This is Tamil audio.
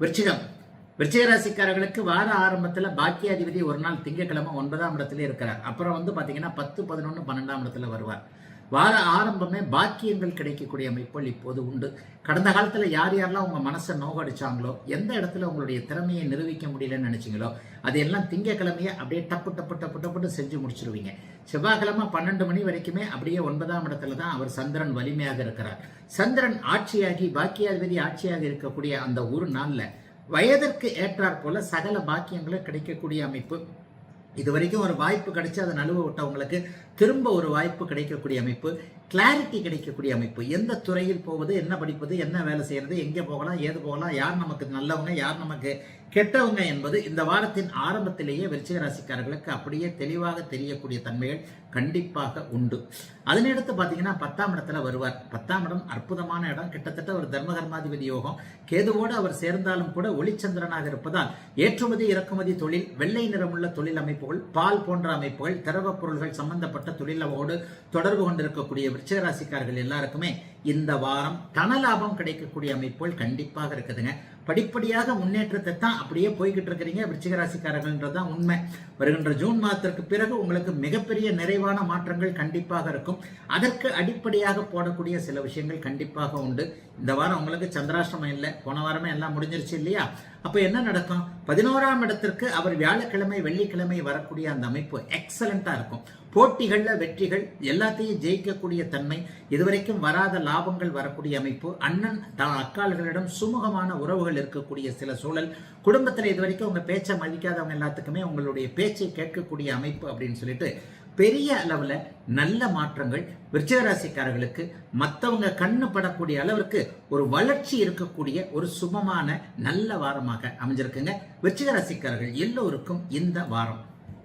விருச்சிகம். விருச்சிக ராசிக்காரர்களுக்கு வார ஆரம்பத்தில் பாக்கியாதிபதி ஒரு நாள் திங்கட்கிழமை ஒன்பதாம் இடத்துல இருக்கிறார். அப்புறம் வந்து பார்த்தீங்கன்னா பத்து பதினொன்று பன்னெண்டாம் இடத்துல வருவார். வார ஆரம்பமே பாக்கியங்கள் கிடைக்கக்கூடிய அமைப்புகள் இப்போது உண்டு. கடந்த காலத்தில் யார் யாரெல்லாம் உங்கள் மனசை நோகடிச்சாங்களோ எந்த இடத்துல உங்களுடைய திறமையை நிரூபிக்க முடியலன்னு நினச்சிங்களோ அதையெல்லாம் திங்கக்கிழமையே அப்படியே டப்பு டப்பு டப்பு டப்புன்னு செஞ்சு முடிச்சிருவீங்க. செவ்வாய்க்கிழமை பன்னெண்டு மணி வரைக்குமே அப்படியே ஒன்பதாம் இடத்துல தான் அவர் சந்திரன் வலிமையாக இருக்கிறார். சந்திரன் ஆட்சியாகி பாக்கியாதிபதி ஆட்சியாக இருக்கக்கூடிய அந்த ஒரு நாளில் வயதிற்கு ஏற்றாற் போல சகல பாக்கியங்களும் கிடைக்கக்கூடிய அமைப்பு இது வரைக்கும் ஒரு வாய்ப்பு கிடைச்சி அதை நழுவ விட்டவங்களுக்கு திரும்ப ஒரு வாய்ப்பு கிடைக்கக்கூடிய அமைப்பு கிளாரிட்டி கிடைக்கக்கூடிய அமைப்பு. எந்த துறையில் போவது என்ன படிப்பது என்ன வேலை செய்யறது எங்கே போகலாம் ஏது போகலாம் யார் நமக்கு நல்லவங்க யார் நமக்கு கெட்டவங்க என்பது இந்த வாரத்தின் ஆரம்பத்திலேயே விருச்சிக ராசிக்காரர்களுக்கு அப்படியே தெளிவாக தெரியக்கூடிய தன்மைகள் கண்டிப்பாக உண்டு. அதனையடுத்து பார்த்தீங்கன்னா பத்தாம் இடத்துல வருவார். பத்தாம் இடம் அற்புதமான இடம். கிட்டத்தட்ட ஒரு தர்மகர்மாதிபதி யோகம். கேதுவோடு அவர் சேர்ந்தாலும் கூட ஒளிச்சந்திரனாக இருப்பதால் ஏற்றுமதி இறக்குமதி தொழில் வெள்ளை நிறமுள்ள தொழில் அமைப்பு அமைப்புகள் பால் போன்ற அமைப்புகள் திரவப் பொருள்கள் சம்பந்தப்பட்ட தொழிலோடு தொடர்பு கொண்டிருக்கக்கூடிய விருச்சிக ராசிக்காரர்கள் எல்லாருக்குமே இந்த வாரம் தன லாபம் கிடைக்கக்கூடிய அமைப்புகள் கண்டிப்பாக இருக்குதுங்க. படிப்படியாக முன்னேற்றத்தை தான் அப்படியே போய்கிட்டு இருக்கிறீங்க. விருச்சிகராசிக்காரர்கள்ன்றது தான் உண்மை. வருகின்ற ஜூன் மாதத்திற்கு பிறகு உங்களுக்கு மிகப்பெரிய நிறைவான மாற்றங்கள் கண்டிப்பாக இருக்கும். அதற்கு அடிப்படையாக போடக்கூடிய சில விஷயங்கள் கண்டிப்பாக உண்டு. இந்த வாரம் உங்களுக்கு சந்திராஷ்டமம் இல்லை. போன வாரமே எல்லாம் முடிஞ்சிருச்சு இல்லையா? அப்போ என்ன நடக்கும்? பதினோராம் இடத்திற்கு அவர் வியாழக்கிழமை வெள்ளிக்கிழமை வரக்கூடிய அந்த அமைப்பு எக்ஸலண்ட்டாக இருக்கும். போட்டிகளில் வெற்றிகள் எல்லாத்தையும் ஜெயிக்கக்கூடிய தன்மை இதுவரைக்கும் வராத லாபங்கள் வரக்கூடிய அமைப்பு அண்ணன் தான் அக்கால்களிடம் சுமூகமான உறவுகள் இருக்கக்கூடிய சில சூழல் குடும்பத்தில் இதுவரைக்கும் உங்கள் பேச்சை மதிக்காதவங்க எல்லாத்துக்குமே உங்களுடைய பேச்சை கேட்கக்கூடிய அமைப்பு அப்படின்னு சொல்லிட்டு பெரிய அளவில் நல்ல மாற்றங்கள் விருச்சிகராசிக்காரர்களுக்கு மற்றவங்க கண்ணு படக்கூடிய அளவிற்கு ஒரு வளர்ச்சி இருக்கக்கூடிய ஒரு சுபமான நல்ல வாரமாக அமைஞ்சிருக்குங்க. விருச்சிகராசிக்காரர்கள் எல்லோருக்கும் இந்த வாரம்